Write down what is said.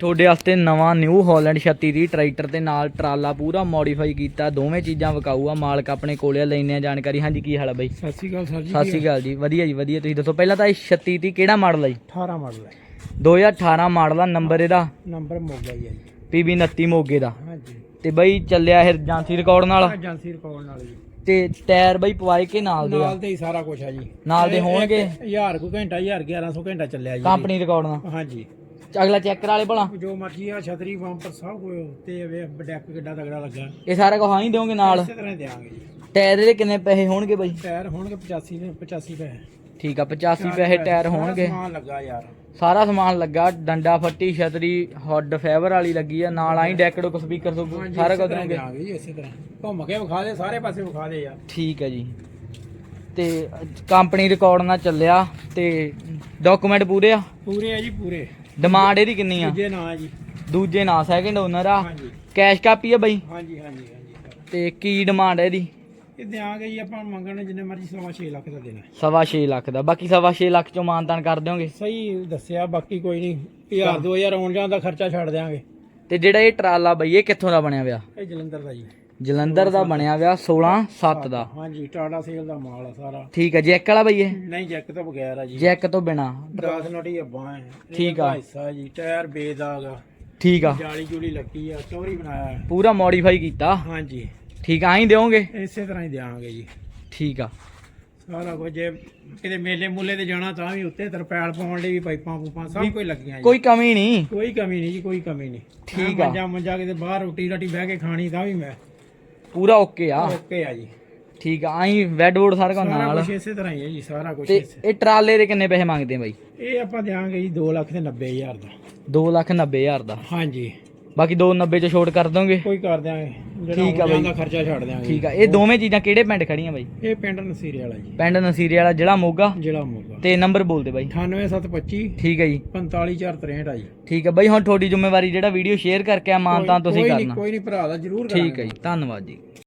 ਤੁਹਾਡੇ ਵਾਸਤੇ ਨਵਾਂ ਨਿਊ ਹਾਲੈਂਡ 36 ਦੀ ਟਰੈਕਟਰ ਤੇ ਨਾਲ ਟਰਾਲਾ ਪੂਰਾ ਮੋਡੀਫਾਈ ਕੀਤਾ ਦੋਵੇਂ ਚੀਜ਼ਾਂ ਵਿਕਾਊ ਆ ਮਾਲਕ ਆਪਣੇ ਕੋਲੇ ਆ, ਲੈਣੇ ਆ ਜਾਣਕਾਰੀ। ਹਾਂਜੀ ਕੀ ਹਾਲ ਆ ਬਾਈ? ਸਤਿ ਸ਼੍ਰੀ ਅਕਾਲ ਸਰ ਜੀ ਸਤਿ ਸ਼੍ਰੀ ਅਕਾਲ ਜੀ ਵਧੀਆ ਜੀ ਵਧੀਆ। ਤੁਸੀਂ ਦੱਸੋ ਪਹਿਲਾਂ ਤਾਂ ਇਹ 36 ਦੀ ਕਿਹੜਾ ਮਾਡਲ ਆ ਜੀ? 18 ਮਾਡਲ ਹੈ 2018 ਮਾਡਲ ਆ ਨੰਬਰ ਇਹਦਾ? ਨੰਬਰ ਮੋਗਾ ਹੀ ਹੈ ਜੀ। PB 29 ਮੋਗੇ ਦਾ। ਹਾਂਜੀ। ਤੇ ਬਾਈ ਚੱਲਿਆ ਇਹ ਏਜੰਸੀ ਰਿਕਾਰਡ ਨਾਲ? ਏਜੰਸੀ ਰਿਕਾਰਡ ਨਾਲ ਜੀ। ਤੇ ਟਾਇਰ ਬਾਈ ਪਵਾਏ ਕੇ ਨਾਲ ਦੇ ਆ? ਨਾਲ ਤੇ ਹੀ ਸਾਰਾ ਕੁਝ ਹੈ ਜੀ। ਨਾਲ ਦੇ ਹੋਣਗੇ? 1000 ਕੋ ਘੰਟਾ 1000 1100 ਘੰਟਾ ਚੱਲਿਆ ਜੀ। ਕੰਪਨੀ ਰਿਕਾਰਡ ਨਾਲ? ਹਾਂਜੀ। ਅਗਲਾ ਚੈੱਕ ਕਰਾ ਲੈ ਭਲਾ। ਜੋ ਮਰਜ਼ੀ ਆ ਛਤਰੀ ਬੰਪਰ ਸਭ ਕੁਝ ਤੇ ਵੇ ਡੈਕ ਕਿੱਡਾ ਤਗੜਾ ਲੱਗਾ। ਇਹ ਸਾਰਾ ਕੁਝ ਹਾਂ ਹੀ ਦਿਓਗੇ ਨਾਲ? ਇਸੇ ਤਰ੍ਹਾਂ ਜੀ। ਟਾਇਰ ਦੇ ਕਿੰਨੇ ਪੈਸੇ ਹੋਣਗੇ ਬਾਈ? ਟਾਇਰ ਹੋਣਗੇ 85 ਨੇ 85 ਪੈਸੇ। ਠੀਕ ਆ 85 ਪੈਸੇ ਟਾਇਰ ਹੋਣਗੇ। ਸਮਾਨ ਲੱਗਾ ਯਾਰ। ਸਾਰਾ ਸਮਾਨ ਲੱਗਾ ਡੰਡਾ ਫੱਟੀ ਛਤਰੀ ਹੱਡ ਫਾਈਬਰ ਵਾਲੀ ਲੱਗੀ ਆ ਨਾਲ ਆਈ ਡੈਕੜੋ ਕੋ ਸਪੀਕਰ ਸਾਰਾ ਕੁਝ ਦੋਗੇ ਦਿਆਂਗੇ ਜੀ ਇਸੇ ਤਰ੍ਹਾਂ। ਘੁੰਮ ਕੇ ਵਿਖਾ ਦੇ ਸਾਰੇ ਪਾਸੇ ਵਿਖਾ ਦੇ ਯਾਰ। ਠੀਕ ਹੈ ਜੀ। ਤੇ ਕੰਪਨੀ ਰਿਕਾਰਡ ਨਾਲ ਚੱਲਿਆ ਤੇ ਡਾਕੂਮੈਂਟ ਪੂਰੇ ਆ? ਪੂਰੇ ਆ ਜੀ ਪੂਰੇ। ਡਿਮਾਂਡ ਇਹਦੀ ਕਿੰਨੀ ਆ? ਦੂਜੇ ਨਾਂ ਜੀ। ਦੂਜੇ ਨਾਂ ਸੈਕਿੰਡ ਓਨਰ ਆ। ਹਾਂਜੀ। ਕੈਸ਼ ਕਾਪੀ ਆ ਬਾਈ? ਹਾਂਜੀ ਹਾਂਜੀ ਹਾਂਜੀ ਤੇ ਕੀ ਡਿਮਾਂਡ ਹੈ ਇਹਦੀ? ਇਹ ਦਿਆਂਗੇ ਜੀ ਆਪਾਂ ਮੰਗਣ ਜਿੰਨੇ ਮਰਜ਼ੀ ਸਵਾ 6 ਲੱਖ ਦਾ ਦੇਣਾ। ਸਵਾ ਛੇ ਲੱਖ ਦਾ। ਬਾਕੀ ਸਵਾ ਛੇ ਲੱਖ ਚੋਂ ਮਾਨਤਾਨ ਕਰ ਦਿਓਗੇ? ਸਹੀ ਦੱਸਿਆ ਬਾਕੀ ਕੋਈ ਨਹੀਂ। 1000 2000 ਆਉਣ ਜਾਣ ਦਾ ਖਰਚਾ ਛੱਡ ਦਿਆਂਗੇ। ਤੇ ਜਿਹੜਾ ਇਹ ਟਰਾਲਾ ਬਈ ਇਹ ਕਿੱਥੋਂ ਦਾ ਬਣਿਆ ਵਿਆ? ਇਹ ਜਲੰਧਰ ਦਾ ਜੀ। ਜਲੰਧਰ ਦਾ ਬਣਿਆ ਵਿਆ 16 7 ਦਾ। ਹਾਂਜੀ ਟਾਟਾ ਸੇਲ ਦਾ ਮਾਲ ਆ ਸਾਰਾ। ਠੀਕ ਹੈ ਜੈਕ ਵਾਲਾ ਬਈ ਇਹ? ਨਹੀਂ ਜੈਕ ਤੋਂ ਬਗੈਰ ਆ ਜੀ। ਜੈਕ ਤੋਂ ਬਿਨਾ। 10 ਨਟੀ ਅੱਬਾਂ ਹੈ। ਠੀਕ ਆ। ਹਿੱਸਾ ਜੀ ਟਾਇਰ ਬੇਦਾਗ ਆ। ਠੀਕ ਆ। ਜਾਲੀ ਜੂਲੀ ਲੱਗੀ ਆ ਚੋਰੀ ਬਣਾਇਆ ਹੈ। ਪੂਰਾ ਮੋਡੀਫਾਈ ਕੀਤਾ। ਹਾਂਜੀ। ਠੀਕ ਆ ਆਈ ਦਿਓਗੇ? ਇਸੇ ਤਰ੍ਹਾਂ ਹੀ ਦਿਆਂਗੇ ਜੀ। ਠੀਕ ਆ। ਸਾਰਾ ਕੁਝ ਜੇ ਕਿਤੇ ਮੇਲੇ ਮੁੱਲੇ ਤੇ ਜਾਣਾ ਤਾਂ ਵੀ ਉੱਤੇ ਤਰਪੈਲ ਪਾਉਣ ਲਈ ਵੀ ਪਾਈਪਾਂ ਪੂਪਾਂ ਸਭ ਕੁਝ ਲੱਗੀਆਂ ਜੀ। ਕੋਈ ਕਮੀ ਨਹੀਂ। ਕੋਈ ਕਮੀ ਨਹੀਂ ਜੀ ਕੋਈ ਕਮੀ ਨਹੀਂ। ਠੀਕ ਆ। ਮੰਜਾ ਮੰਜਾ ਕਿਤੇ ਬਾਹਰ ਰੋਟੀ ਰਾਟੀ ਬਹਿ ਕੇ ਖਾਣੀ ਤਾਂ ਵੀ ਮੈਂ। ਪੂਰਾ ਓਕੇ ਆ। ਓਕੇ ਆ ਜੀ। ਠੀਕ ਆ ਆਈ ਵੈਡ ਵੋਡ ਸਾਰਾ ਕੁਝ ਨਾਲ। ਕੁਝ ਇਸੇ ਤਰ੍ਹਾਂ ਹੀ ਹੈ ਜੀ ਸਾਰਾ ਕੁਝ ਤੇ ਇਹ ਟਰਾਲੇ ਦੇ ਕਿੰਨੇ ਪੈਸੇ ਮੰਗਦੇ ਆ ਬਾਈ? ਇਹ ਆਪਾਂ ਦਿਆਂਗੇ ਜੀ 2 ਲੱਖ ਤੇ 90 ਹਜ਼ਾਰ ਦਾ। 2 ਲੱਖ 90 ਹਜ਼ਾਰ ਦਾ। ਹਾਂਜੀ। ਬਾਕੀ 290 ਚ ਛੋਟ ਕਰ ਦੋਗੇ? ਕੋਈ ਕਰ ਦਿਆਂਗੇ। ਠੀਕ ਆ ਬਾਈ। ਖਰਚਾ ਛੱਡ ਦਿਆਂਗੇ। ਠੀਕ ਆ। ਇਹ ਦੋਵੇਂ ਚੀਜ਼ਾਂ ਕਿਹੜੇ ਪਿੰਡ ਖੜੀਆਂ ਬਾਈ? ਇਹ ਪਿੰਡ ਨਸੀਰੇ ਵਾਲਾ ਜੀ। ਪਿੰਡ ਨਸੀਰੇ ਵਾਲਾ ਜ਼ਿਲ੍ਹਾ ਮੋਗਾ? ਜ਼ਿਲ੍ਹਾ ਮੋਗਾ। ਤੇ ਨੰਬਰ ਬੋਲ ਦੇ ਬਾਈ। 98725 ਠੀਕ ਹੈ ਜੀ। 45463 ਆ ਜੀ। ਠੀਕ ਹੈ ਬਾਈ ਹੁਣ ਤੁਹਾਡੀ ਜ਼ਿੰਮੇਵਾਰੀ ਜਿਹੜਾ ਵੀਡੀਓ ਸ਼ੇਅਰ ਕਰਕੇ ਆ ਮਾਨਤਾਂ ਤੁਸੀਂ ਕੋਈ ਨਹੀਂ ਕਰਨਾ। ਕੋਈ ਨਹੀਂ ਭਰਾ ਦਾ ਜ਼ਰੂਰ ਠੀਕ ਹੈ ਜੀ ਧੰਨਵਾਦ ਜੀ।